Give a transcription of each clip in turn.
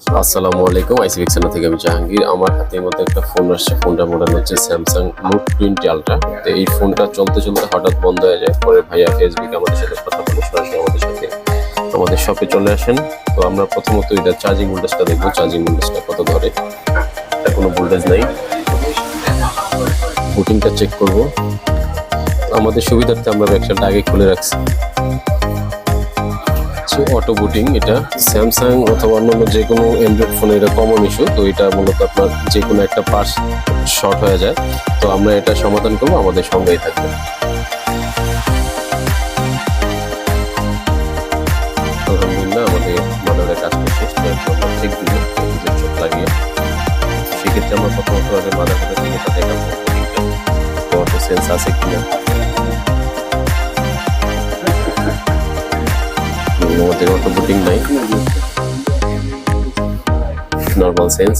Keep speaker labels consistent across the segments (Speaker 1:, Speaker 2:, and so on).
Speaker 1: আসসালামু আলাইকুম আইসি ভিক্সানা থেকে আমি জাহাঙ্গীর। আমার হাতের মধ্যে একটা ফোন আসছে ফোনটার মডেল হচ্ছে স্যামসাং নোট টোয়েন্টি আলট্রা তো এই ফোনটা চলতে চলতে হঠাৎ বন্ধ হয়ে যায়। পরে ভাইয়া ফেসবুকে আমাদের সাথে কথা বলে সরাসরি আমাদের সাথে আমাদের শপে চলে আসেন। তো আমরা প্রথমত এটা চার্জিং ভোল্টেজটা দেখব। চার্জিং ভোল্টেজটা কত ধরে? এটা কোনো ভোল্টেজ নাই। বুটিংটা চেক করব। আমাদের সুবিধার্থে আমরা ব্যাকসাইডটা আগে খুলে রাখছি। হচ্ছে অটো বুটিং এটা স্যামসাং অথবা অন্যান্য যে কোনো অ্যান্ড্রয়েড ফোনে এটা কমন ইস্যু তো এটা মূলত আপনার যে কোনো একটা পার্স শর্ট হয়ে যায়। তো আমরা এটা সমাধান করব, আমাদের সঙ্গেই থাকবে। আলহামদুলিল্লাহ, আমাদের কাজ করছে ঠিক চোখ লাগিয়ে। সেক্ষেত্রে প্রথমত মাদার বোর্ডের দিকে দেখাবো তো অটো সেন্স আছে কিনা? আমাদের অটো বুটিং নাই। নর্মাল সেন্স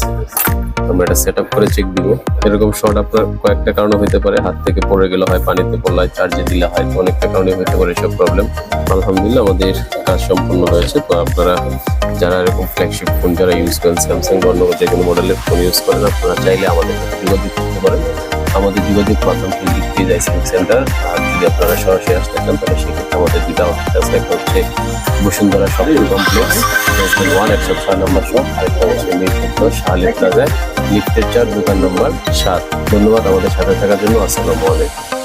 Speaker 1: আমরা এটা সেট করে চেক দিব। এরকম শর্ট আপনার কয়েকটা কারণে হতে পারে। হাত থেকে পড়ে গেলে হয়, পানিতে পড়লে হয় চার্জে দিলে হয় অনেকটা কারণে হতে পারে সব প্রবলেম আলহামদুলিল্লাহ আমাদের কাজ সম্পূর্ণ হয়েছে। তো আপনারা যারা এরকম ফ্ল্যাগশিপ ফোন যারা ইউজ করেন স্যামসাং বা অন্য যে কোনো মডেলের ফোন ইউজ করেন, আপনারা চাইলে আমাদের যোগাযোগ করতে পারেন। আমাদের যোগাযোগ মাধ্যম ক্লিনিক পেজ আইসিং সেন্টার আর যদি আপনারা সরাসরি আসতে চান, তাহলে সেক্ষেত্রে আমাদের দুটা অফিস আছে। হচ্ছে বসুন্ধরা শপিং কমপ্লেক্স ওয়ান একশো ছয় নম্বর শপ আরেকটা হচ্ছে লিফটের চার দোকান নম্বর সাত। ধন্যবাদ আমাদের সাথে থাকার জন্য। আসসালামু আলাইকুম।